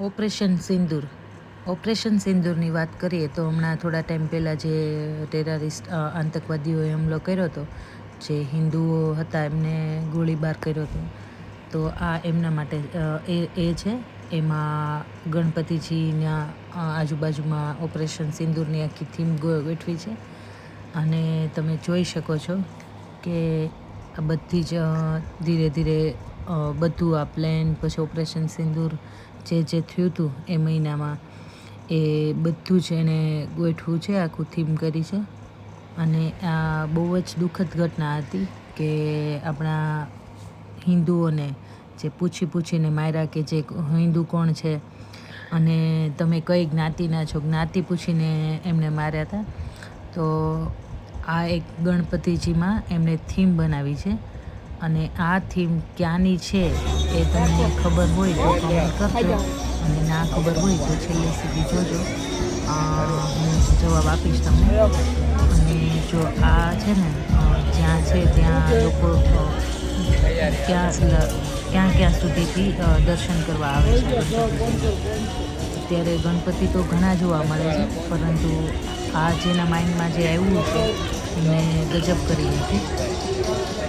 Operation સિંદૂર. Operation સિંદૂરની વાત કરીએ તો હમણાં થોડા ટાઈમ પહેલાં જે ટેરરિસ્ટ આતંકવાદીઓએ હુમલો કર્યો હતો, જે હિન્દુઓ હતા એમને ગોળીબાર કર્યો હતો. તો આ એમના માટે એ એ છે? એમાં ગણપતિજીના આજુબાજુમાં ઓપરેશન સિંદૂરની આખી થીમ ગોઠવી છે. અને તમે જોઈ શકો છો કે આ બધી જ ધીરે ધીરે બધું આ પ્લેન પછી ઓપરેશન સિંદૂર જે જે થયું હતું એ મહિનામાં, એ બધું જ એને ગોઠવું છે, આખું થીમ કરી છે. અને આ બહુ જ દુઃખદ ઘટના હતી કે આપણા હિન્દુઓને જે પૂછી પૂછીને માર્યા કે જે હિન્દુ કોણ છે, અને તમે કઈ જ્ઞાતિના છો, જ્ઞાતિ પૂછીને એમને માર્યા હતા. તો આ એક ગણપતિજીમાં એમણે થીમ બનાવી છે. અને આ થીમ ક્યાંની છે એ તમને ખબર હોય તો કમેન્ટ કરજો. અને ના ખબર હોય તો છેલ્લે સુધી જોજો. હું જવાબ આપીશ તમને. અને જો આ છે ને જ્યાં છે ત્યાં લોકો ક્યાં ક્યાં ક્યાં સુધીથી દર્શન કરવા આવે છે. અત્યારે ગણપતિ તો ઘણા જોવા મળે છે, પરંતુ આ જેના માઇન્ડમાં જે આવ્યું છે, એને ગજબ કરી હતી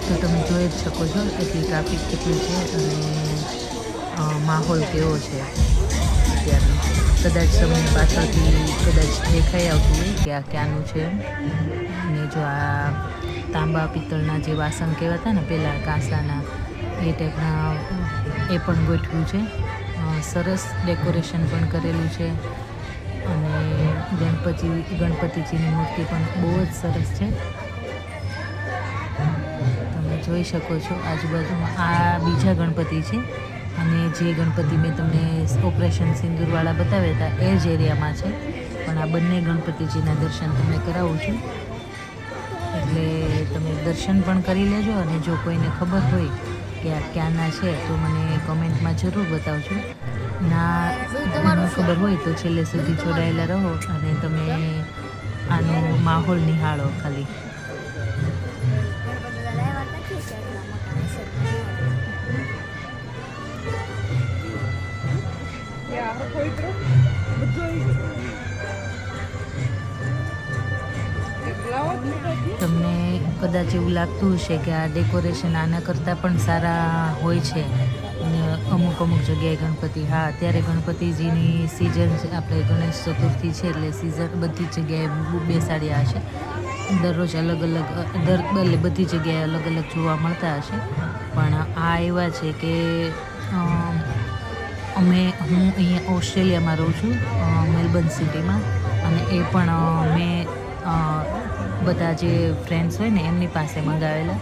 તો તમે જોઈ જ શકો છો એટલી ટ્રાફિક કેટલી છે અને માહોલ કેવો છે અત્યારનો. કદાચ તમને પાછળથી કદાચ દેખાઈ આવતું હોય કે આ ક્યાંનું છે. અને જો આ તાંબા પિત્તળના જે વાસણ કહેવાતા ને પહેલાં કાંસાના, એ ટાઈપના, એ પણ ગોઠવ્યું છે. સરસ ડેકોરેશન પણ કરેલું છે. અને ગણપતિ, ગણપતિજીની મૂર્તિ પણ બહુ જ સરસ છે. જોઈ શકો છો. આજુબાજુમાં આ બીજા ગણપતિ છે. અને જે ગણપતિ મેં તમને ઓપરેશન સિંદૂરવાળા બતાવ્યા હતા, એ જ એરિયામાં છે. પણ આ બંને ગણપતિજીના દર્શન તમને કરાવું છું. એટલે તમે દર્શન પણ કરી લેજો અને જો કોઈને ખબર હોય કે આ ક્યાંના છે, તો મને કોમેન્ટમાં જરૂર બતાવજો. ના, તમને ખબર હોય તો છેલ્લે સુધી જોડાયેલા રહો અને તમે આનો માહોલ નિહાળો ખાલી. તમને કદાચ એવું લાગતું હશે કે આ ડેકોરેશન આના કરતાં પણ સારા હોય છે. અને અમુક અમુક જગ્યાએ ગણપતિ, હા, અત્યારે ગણપતિજીની સિઝન છે. આપણે ગણેશ ચતુર્થી છે એટલે સિઝન બધી જગ્યાએ બેસાડ્યા હશે. દરરોજ અલગ અલગ, દર એટલે બધી જગ્યાએ અલગ અલગ જોવા મળતા હશે. પણ આ એવા છે કે અમે, હું અહીંયા ઓસ્ટ્રેલિયામાં રહું છું મેલબર્ન સિટીમાં. અને એ પણ મેં બધા જે ફ્રેન્ડ્સ હોય ને એમની પાસે મંગાવેલા.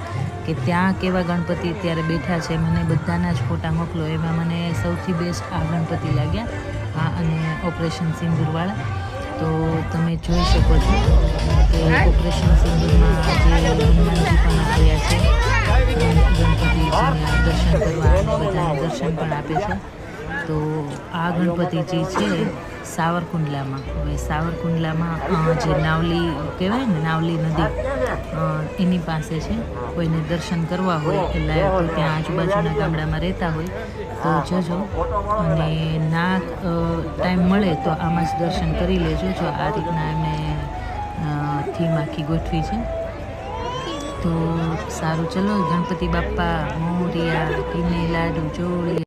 કે ત્યાં કેવા ગણપતિ અત્યારે બેઠા છે, મને બધાના જ ફોટા મોકલો. એમાં મને સૌથી બેસ્ટ આ ગણપતિ લાગ્યા. આ અને ઓપરેશન સિંદૂરવાળા. તો તમે જોઈ શકો છો કે ઓપરેશન સિંદૂરમાં જે હનુમાનજી પણ આવ્યા છે ગણપતિજીના દર્શન કરવા બધાને દર્શન પણ આપે છે. તો આ ગણપતિજી છે સાવરકુંડલામાં. હવે સાવરકુંડલામાં જે નાવલી કહેવાય ને, નાવલી નદી એની પાસે છે. કોઈને દર્શન કરવા હોય એટલે તો ત્યાં આજુબાજુના ગામડામાં રહેતા હોય, તો જજો. અને ના ટાઈમ મળે તો આમાં જ દર્શન કરી લેજો. જો આ રીતના એમને થીમ આખી ગોઠવી છે. તો સારું, ચલો. ગણપતિ બાપ્પા, મોરિયા કિને લાડુ ચોળી